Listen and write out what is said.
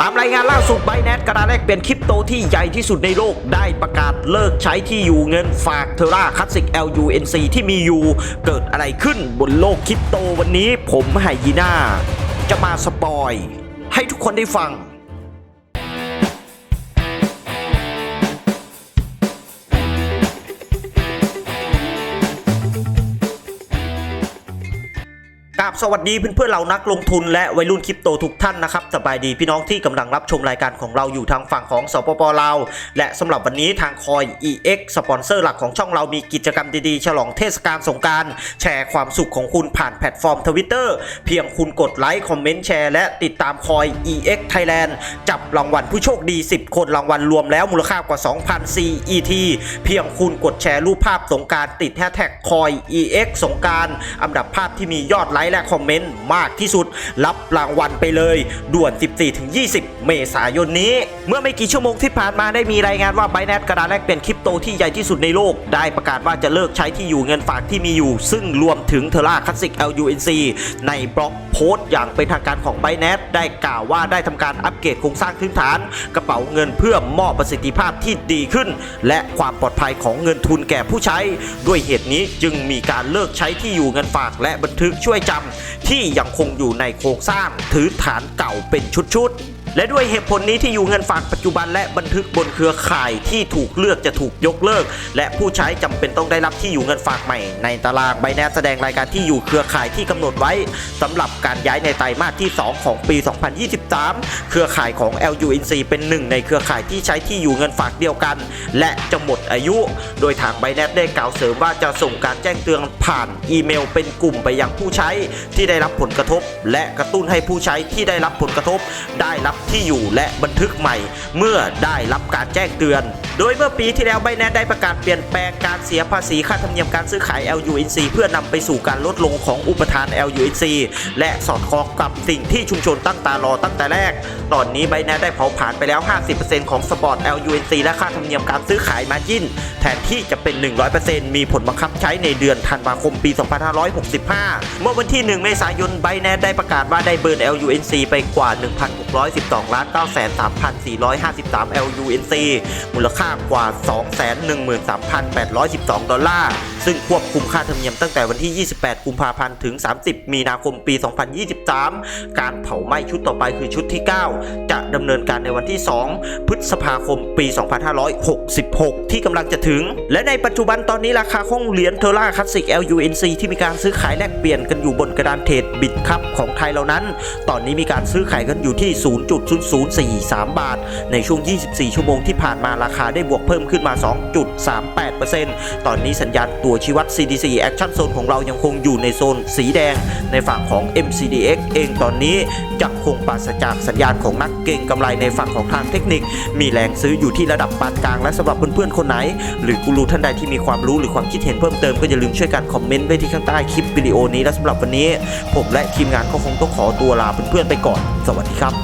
ตามรายงานล่าสุดไบแนทกระดาษแรกเปลี่ยนคริปโตที่ใหญ่ที่สุดในโลกได้ประกาศเลิกใช้ที่อยู่เงินฝากเทราคลาสสิก LUNC ที่มีอยู่ เกิดอะไรขึ้นบนโลกคริปโตวันนี้ผมไฮยีน่า จะมาสปอย ให้ทุกคนได้ฟัง กราบสวัสดีเพื่อนๆเรานักลงทุนและวัยรุ่นคริปโตทุกท่านนะครับสบายดีพี่น้องที่กำลังรับชมรายการของเราอยู่ทางฝั่งของสปปลาวและสำหรับวันนี้ทางคอย EX สปอนเซอร์หลักของช่องเรามีกิจกรรมดีๆ ฉลองเทศกาลสงการแชร์ความสุขของคุณผ่านแพลตฟอร์มทวิตเตอร์เพียงคุณกดไลค์คอมเมนต์แชร์และติดตามคอย EX Thailand จับรางวัลผู้โชคดี 10 คนรางวัลรวมแล้วมูลค่ากว่า 2,000 CET เพียงคุณกดแชร์รูปภาพสงการติดแฮชแท็กคอย EX สงการอันดับภาพที่มียอดไลค์และคอมเมนต์มากที่สุด รับรางวัลไปเลย ด่วน 14-20 เมษายนนี้ เมื่อไม่กี่ชั่วโมงที่ผ่านมาได้มีรายงานว่า b บ n a n c e กระดาษแลกเปลี่ยนคริปโตที่ใหญ่ที่สุดในโลก ได้ประกาศว่าจะเลิกใช้ที่อยู่เงินฝากที่มีอยู่ ซึ่งรวมถึงเทราคลาสสิก LUNC ในบล็อกโพสต์อย่างเป็นทางการของ b บ n a n c e ได้กล่าวว่าได้ทำการอัปเกรดโครงสร้างพื้นฐาน กระเป๋าเงินเพื่อมอบประสิทธิภาพที่ดีขึ้น และความปลอดภัยของเงินทุนแก่ผู้ใช้ ด้วยเหตุนี้จึงมีการเลิกใช้ที่อยู่เงินฝากและบันทึกช่วยจำที่ยังคงอยู่ในโครงสร้างถือฐานเก่าเป็นชุดๆ และด้วยเหตุผลนี้ที่อยู่เงินฝากปัจจุบันและบันทึกบนเครือข่ายที่ถูกเลือกจะถูกยกเลิก และผู้ใช้จำเป็นต้องได้รับที่อยู่เงินฝากใหม่ ในตารางใบแนแสดงรายการที่อยู่เครือข่ายที่กำหนดไว้สำหรับการย้ายในไตรมาสที่ 2 ของปี 2023 เครือข่ายของ LUNC เป็นหนึ่งในเครือข่ายที่ใช้ที่อยู่เงินฝากเดียวกัน และจะหมดอายุ โดยทางไบแนได้กล่าวเสริมว่าจะส่งการแจ้งเตือนผ่านอีเมลเป็นกลุ่มไปยังผู้ใช้ที่ได้รับผลกระทบ และกระตุ้นให้ผู้ใช้ที่ได้รับผลกระทบได้รับที่อยู่และบันทึกใหม่ เมื่อได้รับการแจ้งเตือน โดยเมื่อปีที่แล้วไบแนนได้ประกาศเปลี่ยนแปลงการเสียภาษีค่าธรรมเนียมการซื้อขาย LUNC เพื่อนำไปสู่การลดลงของอุปทาน LUNC และสอดคล้องกับสิ่งที่ชุมชนตั้งตารอตั้งแต่แรก ตอนนี้ไบแนนได้เผาผลาญไปแล้ว 50%ของสปอร์ต LUNC และค่าธรรมเนียมการซื้อขายมาจินแทนที่จะเป็น 100%มีผลบังคับใช้ในเดือนธันวาคมปี 2565 เมื่อวันที่ 1 เมษายนไบแนได้ประกาศว่าได้เบิร์น LUNC ไปกว่า 1,612ล้าน9,3,453 LUNC มูลค่าากว่า 213,812 ดอลลาร์ ซึ่งควบคุมค่าธรรมเนียมตั้งแต่วันที่ 28 กุมภาพันธ์ ถึง 30 มีนาคม ปี 2023 การเผาไหม้ชุดต่อไปคือชุดที่ 9 จะดำเนินการในวันที่ 2 พฤษภาคม ปี 2566 ที่กำลังจะถึง และในปัจจุบันตอนนี้ราคาของเหรียญเทอร่าคลาสสิก LUNC ที่มีการซื้อขายแลกเปลี่ยนกันอยู่บนกระดานเทรดบิตคัพของไทยเหล่านั้น ตอนนี้มีการซื้อขายกันอยู่ที่ 0.0043 บาท ในช่วง 24 ชั่วโมงที่ผ่านมาราคาได้บวกเพิ่มขึ้นมา 2.38%ตอนนี้สัญญาณตัวชีวัด CDC Action Zone ของเรายังคงอยู่ในโซนสีแดง ในฝั่งของ MCDX เองตอนนี้ยังคงปราศจากสัญญาณของนักเก็งกำไรในฝั่งของทางเทคนิค มีแรงซื้ออยู่ที่ระดับปานกลางและสำหรับเพื่อนๆคนไหน หรือกูรูท่านใดที่มีความรู้หรือความคิดเห็นเพิ่มเติมก็อย่าลืมช่วยกันคอมเมนต์ไว้ที่ข้างใต้คลิปวิดีโอนี้และสำหรับวันนี้ ผมและทีมงานก็คงต้องขอตัวลาเพื่อนๆไปก่อน สวัสดีครับ